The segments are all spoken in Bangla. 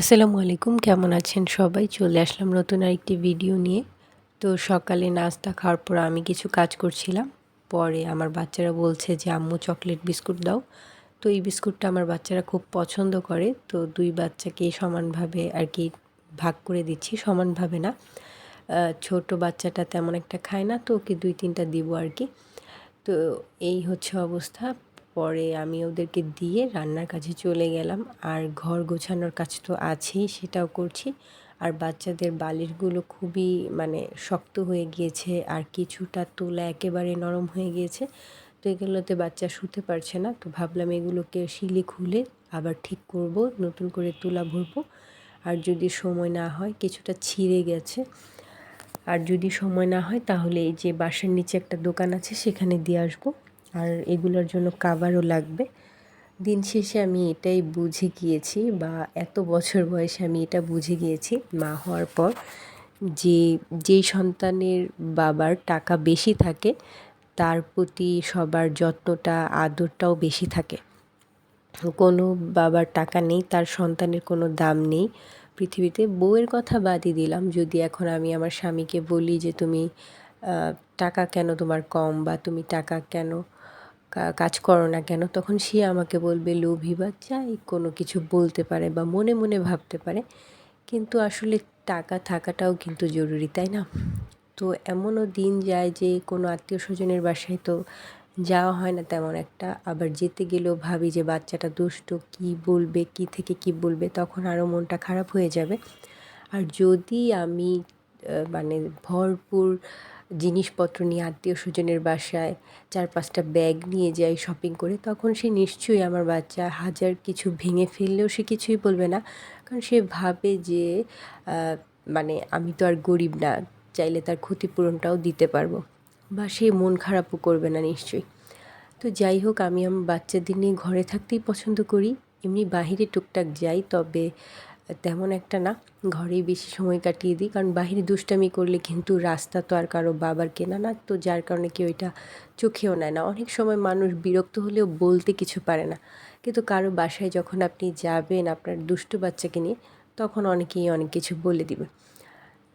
আসসালামু আলাইকুম, কেমন আছেন সবাই? চলে আসলাম নতুন আরেকটি ভিডিও নিয়ে। তো সকালে নাস্তা খাওয়ার পর আমি কিছু কাজ করছিলাম। পরে আমার বাচ্চারা বলছে যে, আম্মু, চকলেট বিস্কুট দাও। তো এই বিস্কুটটা আমার বাচ্চারা খুব পছন্দ করে। তো দুই বাচ্চাকে সমানভাবে আর কি ভাগ করে দিচ্ছি, সমানভাবে না। ছোট বাচ্চাটা তেমন একটা খায় না, তো ওকে দুই তিনটা দিব আর কি। তো এই হচ্ছে অবস্থা। পরে আমি ওদেরকে দিয়ে রান্নার কাছে চলে গেলাম। আর ঘর গোছানোর কাজ তো আছেই, সেটাও করছি। আর বাচ্চাদের বালিশগুলো খুবই মানে শক্ত হয়ে গিয়েছে, আর কিছুটা তোলা একেবারে নরম হয়ে গিয়েছে। তো এগুলোতে বাচ্চা শুতে পারছে না, তো ভাবলাম এগুলোকে শিলি খুলে আবার ঠিক করব, নতুন করে তুলা ভরবো। আর যদি সময় না হয়, কিছুটা ছিঁড়ে গেছে। আর যদি সময় না হয়, তাহলে এই যে বাসার নিচে একটা দোকান আছে, সেখানে দিয়ে আসব। আর এগুলোর জন্য কাভারও লাগবে। দিন শেষে আমি এটাই বুঝে গিয়েছি বা এত বছর বয়সে আমি এটা বুঝে গিয়েছি, মা হওয়ার পর যে যেই সন্তানের বাবার টাকা বেশি থাকে, তার প্রতি সবার যত্নটা, আদরটাও বেশি থাকে। কোনো বাবার টাকা নেই, তার সন্তানের কোনো দাম নেই পৃথিবীতে। বউয়ের কথা বাদই দিলাম, যদি এখন আমি আমার স্বামীকে বলি যে, তুমি টাকা কেন তোমার কম বা তুমি টাকা কেন কাজ করো না কেন? তখন সে আমাকে বলবে, লোভী বা যাই কোনো কিছু বলতে পারে বা মনে মনে ভাবতে পারে, কিন্তু আসলে টাকা থাকাটাও কিন্তু জরুরি, তাই না? তো এমনও দিন যায় যে কোনো আত্মীয় স্বজনের বাসায় তো যাওয়া হয় না তেমন একটা। আবার যেতে গেলেও ভাবি যে বাচ্চাটা দুষ্ট, কি বলবে, কি থেকে কি বলবে, তখন আরও মনটা খারাপ হয়ে যাবে। আর যদি আমি মানে ভরপুর জিনিসপত্র নিয়ে আত্মীয় স্বজনের বাসায় চার পাঁচটা ব্যাগ নিয়ে যাই শপিং করে, তখন সে নিশ্চয়ই আমার বাচ্চা। হাজার কিছু ভেঙে ফেললেও সে কিছুই বলবে না। কারণ সে ভাবে যে মানে আমি তো আর গরিব না, চাইলে তার ক্ষতিপূরণটাও দিতে পারব। বা সে মন খারাপও করবে না নিশ্চয়ই। তো যাই হোক, আমি আমার বাচ্চাদের নিয়ে ঘরে থাকতেই পছন্দ করি। এমনি বাহিরে টুকটাক যাই, তবে তেমন একটা না, ঘরেই বেশি সময় কাটিয়ে দিই। কারণ বাহিরে দুষ্টামি করলে কিন্তু রাস্তা তো আর কারও বাবার কেনা না, তো যার কারণে কেউ এটা চোখেও নেয় না। অনেক সময় মানুষ বিরক্ত হলেও বলতে কিছু পারে না। কিন্তু কারও বাসায় যখন আপনি যাবেন আপনার দুষ্টু বাচ্চাকে নিয়ে, তখন অনেকেই অনেক কিছু বলে দিবে।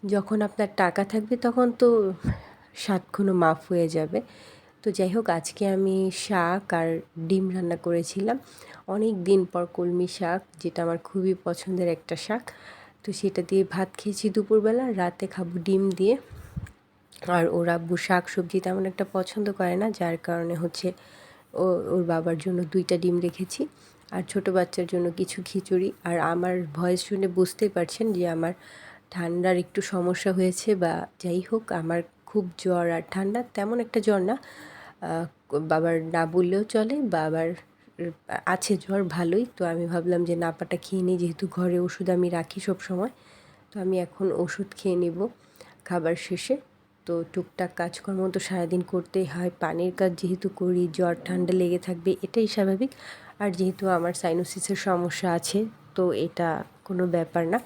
যখন আপনার টাকা থাকবে, তখন তো সাতক্ষণও মাফ হয়ে যাবে। তো যাই হোক, আজকে আমি শাক আর ডিম রান্না করেছিলাম। অনেক দিন পর কলমি শাক, যেটা আমার খুবই পছন্দের একটা শাক। তো সেটা দিয়ে ভাত খেয়েছি দুপুরবেলা, রাতে খাব ডিম দিয়ে। আর ওর আব্বু শাক সবজি তেমন একটা পছন্দ করে না, যার কারণে হচ্ছে ও, ওর বাবার জন্য দুইটা ডিম রেখেছি। আর ছোট বাচ্চার জন্য কিছু খিচুড়ি। আর আমার ভয়েস শুনে বুঝতেই পারছেন যে আমার ঠান্ডার একটু সমস্যা হয়েছে বা যাই হোক, আমার খুব জ্বর আর ঠান্ডা, তেমন একটা জ্বর না। বাবার না বললেও চলে, বাবার আছে জ্বর ভালোই, তো আমি ভাবলাম যে নাপাটা খেয়ে নিই, যেহেতু ঘরে ওষুধ আমি রাখি সব সময় তো আমি এখন ওষুধ খেয়ে নিব খাবার শেষে। তো টুকটাক কাজকর্ম তো সারাদিন করতেই হয়, পানির কাজ যেহেতু করি, জ্বর, ঠান্ডা লেগে থাকবে, এটাই স্বাভাবিক। আর যেহেতু আমার সাইনোসিসের সমস্যা আছে, তো এটা কোনো ব্যাপার না।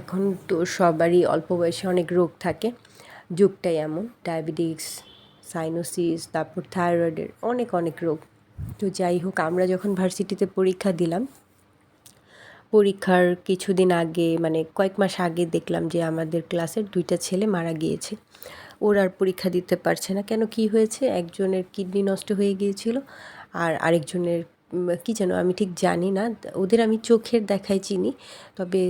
এখন তো সবারই অল্প বয়সে অনেক রোগ থাকে। যুগটাই এমন ডায়াবেটিক্স সাইনোসিস, তারপর থাইরয়েডের অনেক অনেক রোগ। তো যাই হোক, আমরা যখন ভার্সিটিতে পরীক্ষা দিলাম, পরীক্ষার কিছুদিন আগে মানে কয়েক মাস আগে দেখলাম যে আমাদের ক্লাসের দুইটা ছেলে মারা গিয়েছে। ওর আর পরীক্ষা দিতে পারছে না। কেন কি হয়েছে? একজনের কিডনি নষ্ট হয়ে গিয়েছিল আর আরেকজনের কি যেন আমি ঠিক জানি না। ওদের আমি চোখের দেখাই চিনি, তবে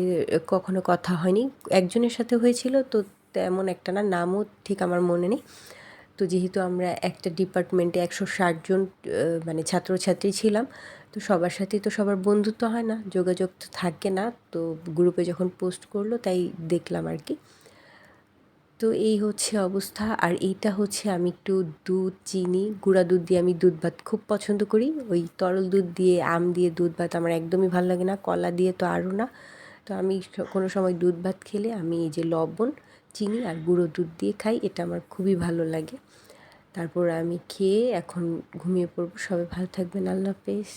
কখনো কথা হয়নি। একজনের সাথে হয়েছিল, তো তেমন একটা না, নামও ঠিক আমার মনে নেই। তো যেহেতু আমরা একটা ডিপার্টমেন্টে একশো ষাটজন মানে ছাত্রছাত্রী ছিলাম, তো সবার সাথেই তো সবার বন্ধুত্ব হয় না, যোগাযোগ তো থাকে না। তো গ্রুপে যখন পোস্ট করল তাই দেখলাম আর কি। তো এই হচ্ছে অবস্থা, আর এইটা হচ্ছে আমি একটু দুধ, চিনি, গুঁড়া দুধ দিয়ে আমি দুধ ভাত খুব পছন্দ করি। ওই তরল দুধ দিয়ে, আম দিয়ে দুধ ভাত আমার একদমই ভালো লাগে না, কলা দিয়ে তো আরও না। তো আমি কোনো সময় দুধ ভাত খেলে আমি এই যে লবণ চিনি আর গুঁড়ো দুধ দিয়ে খাই, এটা আমার খুবই ভালো লাগে। তারপর আমি খেয়ে এখন ঘুমিয়ে পড়ব। সবাই ভালো থাকবেন। আল্লাহ হাফেজ।